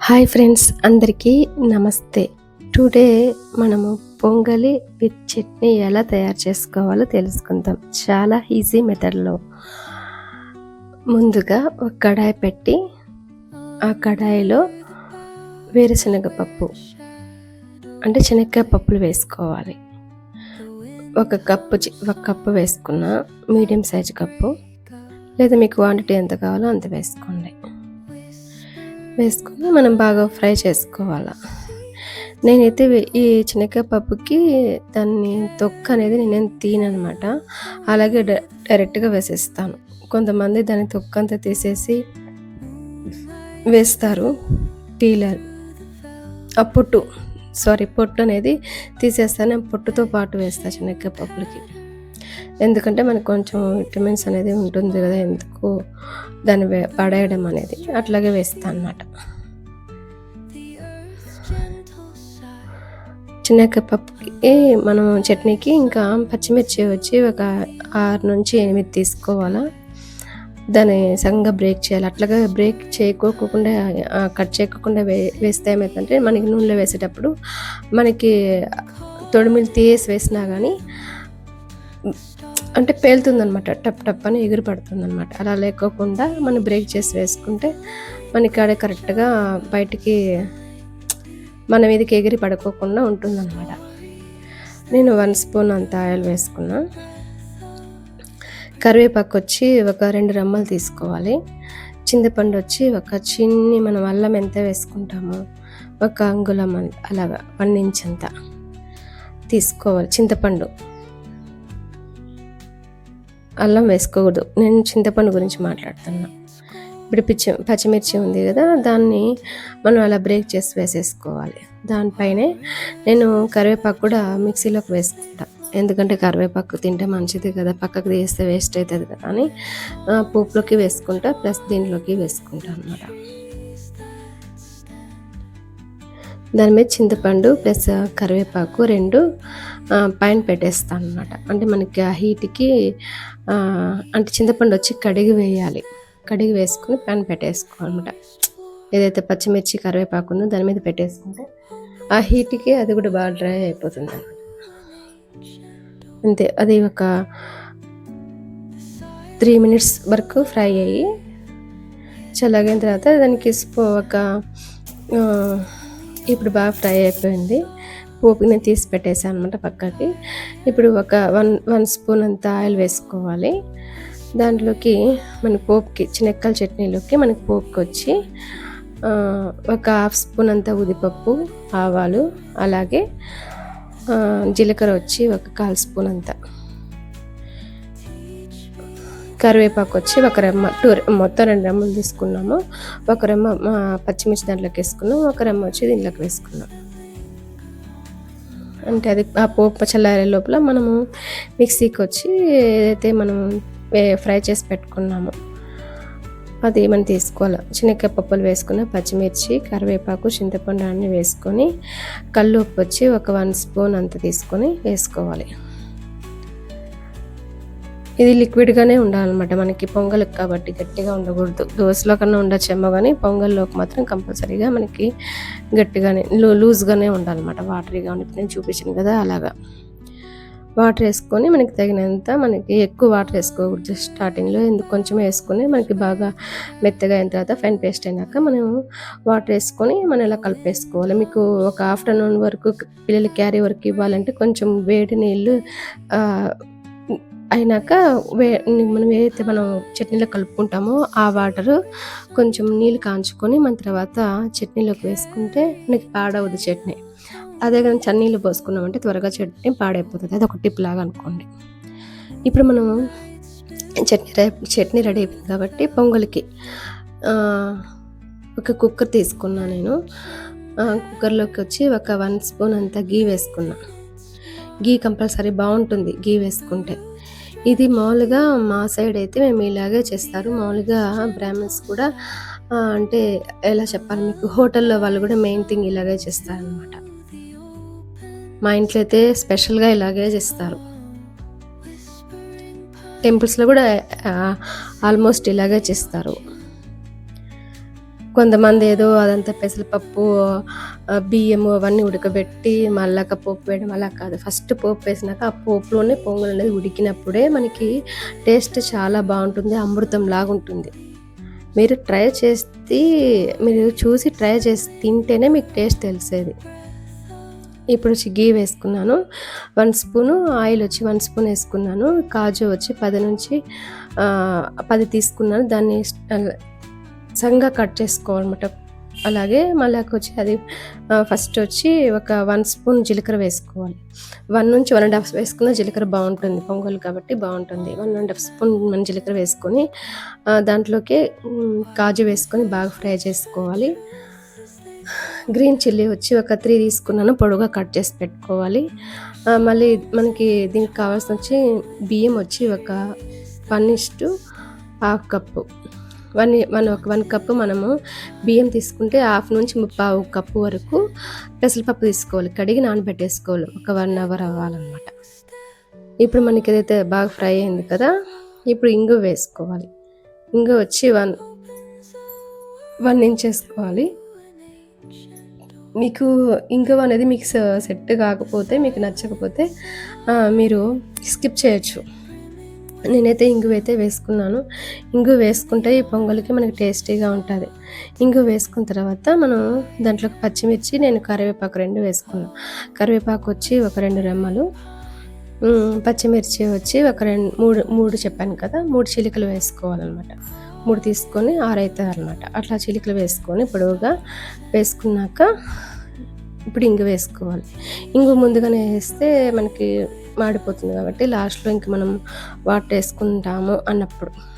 Hi friends అందరికీ నమస్తే. Today మనము పొంగలి విత్ చట్నీ ఎలా తయారు చేసుకోవాలో తెలుసుకుందాం. చాలా ఈజీ మెథడ్లో. ముందుగా ఒక కడాయి పెట్టి ఆ కడాయిలో వేరుశనగ పప్పు అంటే శనగకాయ పప్పులు వేసుకోవాలి. ఒక కప్పు చి- ఒక కప్పు వేసుకున్న మీడియం సైజ్ కప్పు లేదా మీకు క్వాంటిటీ ఎంత కావాలో అంత వేసుకోండి. వేసుకొని మనం బాగా ఫ్రై చేసుకోవాలి. నేనైతే ఈ చిన్నకాయ పప్పుకి దాన్ని తొక్క అనేది నేను తీననమాట అలాగే డై- డైరెక్ట్గా వేసేస్తాను. కొంతమంది దాని తొక్క అంతా తీసేసి వేస్తారు. పీలర్ ఆ పొట్టు సారీ పొట్టు అనేది తీసేస్తాను. పొట్టుతో పాటు వేస్తాను చిన్నకాయ పప్పులకి. ఎందుకంటే మనకు కొంచెం విటమిన్స్ అనేది ఉంటుంది కదా ఎందుకు దాన్ని పడేయడం అనేది. అట్లాగే వేస్తాను అనమాట చిన్నకాయ పప్పుకి మనం చట్నీకి ఇంకా పచ్చిమిర్చి వచ్చి ఒక ఆరు నుంచి ఎనిమిది తీసుకోవాలా? దాన్ని సగంగా బ్రేక్ చేయాలి. అట్లాగా బ్రేక్ చేయకోకుండా కట్ చేయకుండా వే వేస్తే ఏమవుతుందంటే మనకి నూనెలో వేసేటప్పుడు మనకి తొడిమిలు తీసి వేసినా కానీ అంటే పేలుతుందనమాట టప్ టప్ అని ఎగురు పడుతుందన్నమాట. అలా లేకోకుండా మనం బ్రేక్ చేసి వేసుకుంటే మనకి ఆడ కరెక్ట్గా బయటికి మన మీదకి ఎగిరి పడుకోకుండా ఉంటుందన్నమాట. నేను వన్ స్పూన్ అంత ఆయిల్ వేసుకున్నా. కరివేపాకు వచ్చి ఒక రెండు రెమ్మలు తీసుకోవాలి. చింతపండు వచ్చి ఒక చిన్ని మనం అల్లం ఎంత వేసుకుంటామో ఒక అంగుళం అలాగా వన్ ఇంచ్ అంత తీసుకోవాలి. చింతపండు అల్లం వేసుకోకూడదు. నేను చింతపండు గురించి మాట్లాడుతున్నా. ఇప్పుడు పిచ్చి పచ్చిమిర్చి ఉంది కదా దాన్ని మనం అలా బ్రేక్ చేసి వేసేసుకోవాలి. దానిపైనే నేను కరివేపాకు కూడా మిక్సీలోకి వేసుకుంటా. ఎందుకంటే కరివేపాకు తింటే మంచిది కదా పక్కకు తీస్తే వేస్ట్ అవుతుంది కదా అని పోపులోకి వేసుకుంటా ప్లస్ దీంట్లోకి వేసుకుంటా అనమాట దాని మీద చింతపండు ప్లస్ కరివేపాకు రెండు పైన పెట్టేస్తాను అనమాట అంటే మనకి ఆ హీట్కి అంటే చింతపండు వచ్చి కడిగి వేయాలి. కడిగి వేసుకుని పైన పెట్టేసుకోవాలన్నమాట. ఏదైతే పచ్చిమిర్చి కరివేపాకు ఉందో దాని మీద పెట్టేసుకుంటే ఆ హీట్కి అది కూడా బాగా డ్రై అయిపోతుంది అనమాట అంతే అది ఒక త్రీ మినిట్స్ వరకు ఫ్రై అయ్యి చల్లగిన తర్వాత దానికి స్పో ఒక ఇప్పుడు బాగా ఫ్రై అయిపోయింది. పోపు నేను తీసి పెట్టేసాను అనమాట పక్కకి. ఇప్పుడు ఒక వన్ వన్ స్పూన్ అంత ఆయిల్ వేసుకోవాలి. దాంట్లోకి మన పోపుకి చినక్కల చట్నీలోకి మనకి పోపుకి వచ్చి ఒక హాఫ్ స్పూన్ అంత ఉదిపప్పు ఆవాలు అలాగే జీలకర్ర వచ్చి ఒక కాల్ స్పూన్ అంత. కరివేపాకు వచ్చి ఒక రెమ్మ టూ మొత్తం రెండు రెమ్మలు తీసుకున్నాము. ఒక రెమ్మ పచ్చిమిర్చి దాంట్లోకి వేసుకున్నాం ఒక రెమ్మ వచ్చి దీంట్లోకి వేసుకున్నాం అంటే అది ఆ పోపు చల్లారే లోపల మనము మిక్సీకి వచ్చి ఏదైతే మనం ఫ్రై చేసి పెట్టుకున్నామో అది మనం తీసుకోవాలి. శనగకాయ పప్పులు వేసుకున్న పచ్చిమిర్చి కరివేపాకు చింతపండు అన్నీ వేసుకొని కళ్ళు ఉప్పు వచ్చి ఒక వన్ స్పూన్ అంత తీసుకొని వేసుకోవాలి. ఇది లిక్విడ్గానే ఉండాలన్నమాట. మనకి పొంగల్ కాబట్టి గట్టిగా ఉండకూడదు. దోశలో కన్నా ఉండొచ్చేమో కానీ పొంగల్లోకి మాత్రం కంపల్సరీగా మనకి గట్టిగానే లూ లూజ్గానే ఉండాలన్నమాట. వాటరీగా ఉండి నేను చూపించాను కదా అలాగా. వాటర్ వేసుకొని మనకి తగినంత మనకి ఎక్కువ వాటర్ వేసుకోకూడదు. స్టార్టింగ్లో ఎందుకు కొంచెం వేసుకొని మనకి బాగా మెత్తగా అయిన తర్వాత ఫైన్ పేస్ట్ అయినాక మనం వాటర్ వేసుకొని మనం ఇలా కలిపేసుకోవాలి. మీకు ఒక ఆఫ్టర్నూన్ వరకు పిల్లలు క్యారీ వరకు ఇవ్వాలంటే కొంచెం వేడి నీళ్ళు అయినాక వే మనం ఏదైతే మనం చట్నీలో కలుపుకుంటామో ఆ వాటర్ కొంచెం నీళ్ళు కాంచుకొని మన తర్వాత చట్నీలోకి వేసుకుంటే మనకి పాడవద్దు చట్నీ. అదే కానీ చన్నీళ్ళు పోసుకున్నామంటే త్వరగా చట్నీ పాడైపోతుంది. అది ఒక టిప్ లాగా అనుకోండి. ఇప్పుడు మనం చట్నీ రె- చట్నీ రెడీ అయిపోయింది కాబట్టి పొంగల్కి ఒక కుక్కర్ తీసుకున్నా నేను. కుక్కర్లోకి వచ్చి ఒక వన్ స్పూన్ అంత గీ వేసుకున్నా. గీ కంపల్సరీ బాగుంటుంది గీ వేసుకుంటే. ఇది మామూలుగా మా సైడ్ అయితే మేము ఇలాగే చేస్తారు. మామూలుగా బ్రాహ్మణ్స్ కూడా అంటే ఎలా చెప్పాలి మీకు హోటల్లో వాళ్ళు కూడా మెయిన్ థింగ్ ఇలాగే చేస్తారనమాట మా ఇంట్లో అయితే స్పెషల్గా ఇలాగే చేస్తారు. టెంపుల్స్లో కూడా ఆల్మోస్ట్ ఇలాగే చేస్తారు. కొంతమంది ఏదో అదంతా పెసరపప్పు బియ్యము అవన్నీ ఉడకబెట్టి మళ్ళాక పోపు వేయడం అలా కాదు. ఫస్ట్ పోపు వేసినాక ఆ పోపులోనే పొంగల్ అనేది ఉడికినప్పుడే మనకి టేస్ట్ చాలా బాగుంటుంది అమృతం లాగా ఉంటుంది. మీరు ట్రై చేసి మీరు చూసి ట్రై చేసి తింటేనే మీకు టేస్ట్ తెలిసేది. ఇప్పుడు వచ్చి గీ వేసుకున్నాను. వన్ స్పూను ఆయిల్ వచ్చి వన్ స్పూన్ వేసుకున్నాను. కాజు వచ్చి పది నుంచి పది తీసుకున్నాను. దాన్ని సగంగా కట్ చేసుకోవాలన్నమాట. అలాగే మళ్ళీ వచ్చి అది ఫస్ట్ వచ్చి ఒక వన్ స్పూన్ జీలకర్ర వేసుకోవాలి. వన్ నుంచి వన్ అండ్ హాఫ్ వేసుకున్న జీలకర్ర బాగుంటుంది. పొంగల్ కాబట్టి బాగుంటుంది. వన్ అండ్ హాఫ్ స్పూన్ మన జీలకర్ర వేసుకొని దాంట్లోకి కాజు వేసుకొని బాగా ఫ్రై చేసుకోవాలి. గ్రీన్ చిల్లీ వచ్చి ఒక త్రీ తీసుకున్నాను. పొడుగా కట్ చేసి పెట్టుకోవాలి. మళ్ళీ మనకి దీనికి కావాల్సిన వచ్చి బియ్యం వచ్చి ఒక వన్ ఇస్టు హాఫ్ కప్పు. వన్ వన్ ఒక వన్ కప్పు మనము బియ్యం తీసుకుంటే హాఫ్ నుంచి ముప్పావు కప్పు వరకు పెసరపప్పు తీసుకోవాలి. కడిగి నానబెట్టేసుకోవాలి. ఒక వన్ అవర్ అవ్వాలన్నమాట. ఇప్పుడు మనకి ఏదైతే బాగా ఫ్రై అయింది కదా ఇప్పుడు ఇంగు వేసుకోవాలి. ఇంగు వచ్చి వన్ వన్ ఇంచ్ వేసుకోవాలి. మీకు ఇంగువ అనేది మీకు సెట్ కాకపోతే మీకు నచ్చకపోతే మీరు స్కిప్ చేయొచ్చు. నేనైతే ఇంగు అయితే వేసుకున్నాను. ఇంగు వేసుకుంటే ఈ పొంగల్కి మనకి టేస్టీగా ఉంటుంది. ఇంగు వేసుకున్న తర్వాత మనం దాంట్లోకి పచ్చిమిర్చి నేను కరివేపాకు రెండు వేసుకున్నాను కరివేపాకు వచ్చి ఒక రెండు రెమ్మలు పచ్చిమిర్చి వచ్చి ఒక రెండు మూడు మూడు చెప్పాను కదా మూడు చిలికలు వేసుకోవాలన్నమాట. మూడు తీసుకొని ఆరైతాయి అనమాట అట్లా చిలికలు వేసుకొని పొడవుగా వేసుకున్నాక ఇప్పుడు ఇంగు వేసుకోవాలి. ఇంగు ముందుగానే వేస్తే మనకి మాడిపోతుంది కాబట్టి లాస్ట్లో ఇంక మనం వాటర్ వేసుకుంటాము అన్నప్పుడు.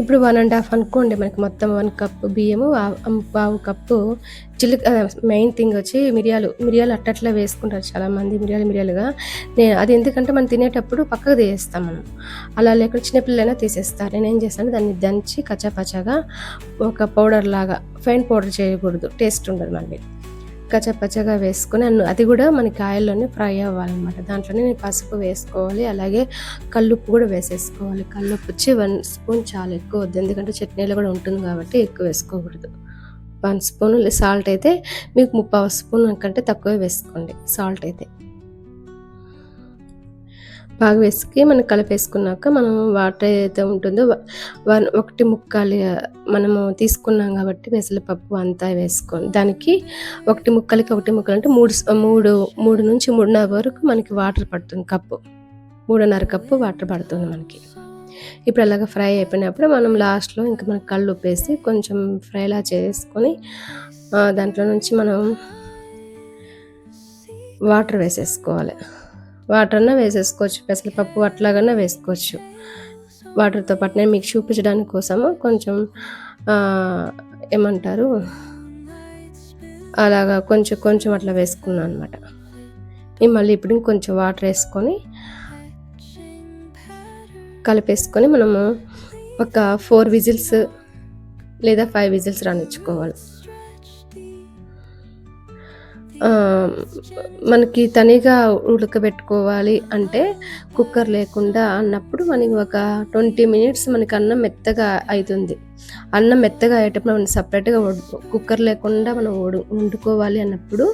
ఇప్పుడు వన్ అండ్ హాఫ్ అనుకోండి మనకి మొత్తం వన్ కప్పు బియ్యము ఆ- పావు కప్పు చిల్లి మెయిన్ థింగ్ వచ్చి మిరియాలు మిరియాలు అట్టట్లా వేసుకుంటారు చాలామంది మిరియాలు మిరియాలుగా. నేను అది ఎందుకంటే మనం తినేటప్పుడు పక్కకు తీసేస్తాం మనం. అలా లేకుండా చిన్నపిల్లలైనా తీసేస్తారు. నేను ఏం చేస్తాను దాన్ని దంచి కచ్చాపచ్చాగా ఒక పౌడర్ లాగా ఫైన్ పౌడర్ చేయకూడదు టేస్ట్ ఉండదు మళ్ళీ. కచ్చపచ్చగా వేసుకొని అన్ను అది కూడా మనకి ఆయిల్లోనే ఫ్రై అవ్వాలన్నమాట. దాంట్లోనే నేను పసుపు వేసుకోవాలి అలాగే కల్లుప్పు కూడా వేసేసుకోవాలి. కల్లుప్పు వచ్చి వన్ స్పూన్ చాలా ఎక్కువ వద్దు ఎందుకంటే చట్నీలో కూడా ఉంటుంది కాబట్టి ఎక్కువ వేసుకోకూడదు. వన్ స్పూన్ సాల్ట్ అయితే మీకు ముప్పావు స్పూన్ కంటే తక్కువే వేసుకోండి సాల్ట్ అయితే. బాగా వేసుకి మనం కలిపేసుకున్నాక మనం వాటర్ ఏదైతే ఉంటుందో వన్ ఒకటి ముక్కలు మనము తీసుకున్నాం కాబట్టి పెసరపప్పు అంతా వేసుకొని దానికి ఒకటి ముక్కలకి ఒకటి ముక్కలు అంటే మూడు మూడు మూడు నుంచి మూడున్నర వరకు మనకి వాటర్ పడుతుంది కప్పు. మూడున్నర కప్పు వాటర్ పడుతుంది మనకి. ఇప్పుడు అలాగ ఫ్రై అయిపోయినప్పుడు మనం లాస్ట్లో ఇంకా మనకి కళ్ళు ఉప్పేసి కొంచెం ఫ్రైలా చేసుకొని దాంట్లో నుంచి మనం వాటర్ వేసేసుకోవాలి. వాటర్ వేసేసుకోవచ్చు పెసరపప్పు అట్లాగన్నా వేసుకోవచ్చు. వాటర్తో పాటు నేను మీకు చూపించడానికి కోసము కొంచెం ఏమంటారు? అలాగా కొంచెం కొంచెం అట్లా వేసుకున్నాను అనమాట మళ్ళీ ఇప్పుడు ఇంకొంచెం వాటర్ వేసుకొని కలిపేసుకొని మనము ఒక ఫోర్ విజిల్స్ లేదా ఫైవ్ విజిల్స్ రానిచ్చుకోవాలి. మనకి తనిగా ఉడకబెట్టుకోవాలి అంటే కుక్కర్ లేకుండా అన్నప్పుడు మనకి ఒక ట్వంటీ మినిట్స్ మనకి అన్నం మెత్తగా అవుతుంది అన్నం మెత్తగా అయ్యేటప్పుడు మనం సపరేట్గా కుక్కర్ లేకుండా మనం ఉడు వండుకోవాలి అన్నప్పుడు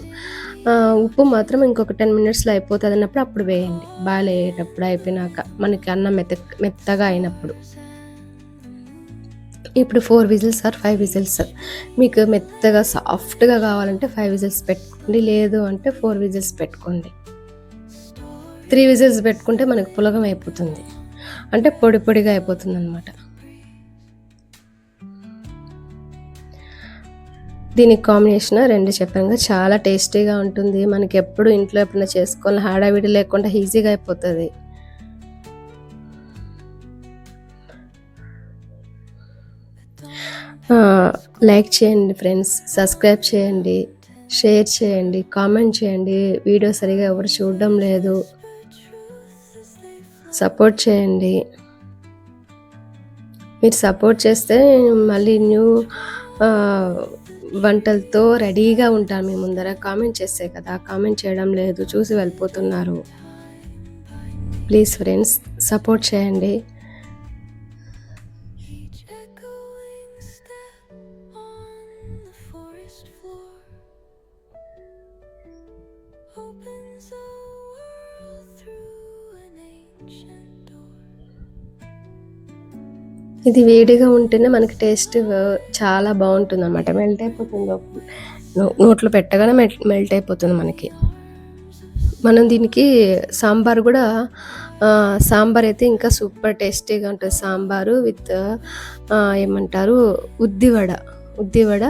ఉప్పు మాత్రం ఇంకొక టెన్ మినిట్స్లో అయిపోతుంది అన్నప్పుడు అప్పుడు వేయండి. బాగా అయ్యేటప్పుడు అయిపోయినాక మనకి అన్నం మెత్త మెత్తగా అయినప్పుడు. ఇప్పుడు four whistles or five whistles. మీకు మెత్తగా సాఫ్ట్గా కావాలంటే ఫైవ్ విజిల్స్ పెట్టుకోండి. లేదు అంటే ఫోర్ విజిల్స్ పెట్టుకోండి. త్రీ విజిల్స్ పెట్టుకుంటే మనకు పులగం అయిపోతుంది. అంటే పొడి పొడిగా అయిపోతుంది అనమాట దీనికి కాంబినేషన్ రెండు చెప్పాను చాలా టేస్టీగా ఉంటుంది. మనకి ఎప్పుడు ఇంట్లో ఎప్పుడైనా చేసుకోవాలి హడావిడి లేకుండా ఈజీగా అయిపోతుంది. లైక్ చేయండి ఫ్రెండ్స్ సబ్స్క్రైబ్ చేయండి షేర్ చేయండి కామెంట్ చేయండి. వీడియో సరిగా ఎవరు చూడడం లేదు. సపోర్ట్ చేయండి. మీరు సపోర్ట్ చేస్తే మళ్ళీ న్యూ వంటలతో రెడీగా ఉంటాను మీ ముందర. కామెంట్ చేస్తే కదా కామెంట్ చేయడం లేదు చూసి వెళ్ళిపోతున్నారు. ప్లీజ్ ఫ్రెండ్స్ సపోర్ట్ చేయండి. ఇది వేడిగా ఉంటేనే మనకి టేస్ట్ చాలా బాగుంటుంది అనమాట మెల్ట్ అయిపోతుంది నోట్లో పెట్టగానే మెల్ట్ మెల్ట్ అయిపోతుంది మనకి. మనం దీనికి సాంబార్ కూడా సాంబార్ అయితే ఇంకా సూపర్ టేస్టీగా ఉంటుంది. సాంబారు విత్ ఏమంటారు ఉద్దివడ. ఉద్దివడ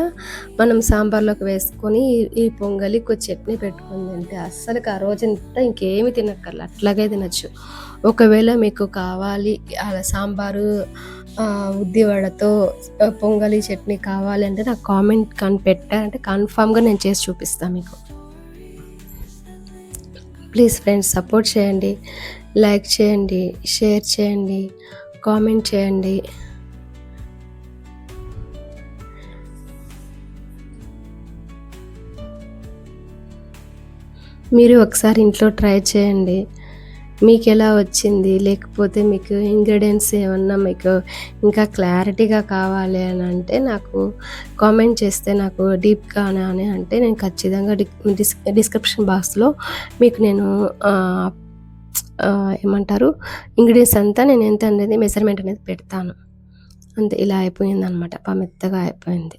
మనం సాంబార్లోకి వేసుకొని ఈ- పొంగలి కొంచెం చట్నీ పెట్టుకుంది అంటే అస్సలు ఆ రోజంతా ఇంకేమి తినక్కర్లే. అట్లాగే తినచ్చు. ఒకవేళ మీకు కావాలి అలా సాంబారు ఉద్దివడతో పొంగలి చట్నీ కావాలంటే నాకు కామెంట్ కానీ పెట్టారంటే కన్ఫామ్గా నేను చేసి చూపిస్తాను మీకు. ప్లీజ్ ఫ్రెండ్స్ సపోర్ట్ చేయండి. లైక్ చేయండి షేర్ చేయండి కామెంట్ చేయండి. మీరు ఒకసారి ఇంట్లో ట్రై చేయండి. మీకు ఎలా వచ్చింది? లేకపోతే మీకు ఇంగ్రీడియంట్స్ ఏమన్నా మీకు ఇంకా క్లారిటీగా కావాలి అని అంటే నాకు కామెంట్ చేస్తే నాకు డీప్గా అని అంటే నేను ఖచ్చితంగా డిస్ డిస్క్రిప్షన్ బాక్స్లో మీకు నేను ఏమంటారు? ఇంగ్రీడియంట్స్ అంతా నేను ఎంత అనేది మెజర్మెంట్ అనేది పెడతాను. అంతే ఇలా అయిపోయింది అనమాట మెత్తగా అయిపోయింది.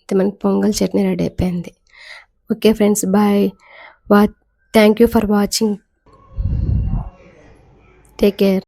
అంతే మనకి పొంగల్ చట్నీ రెడీ అయిపోయింది. ఓకే ఫ్రెండ్స్ బాయ్ వా Thank you for watching. Take care.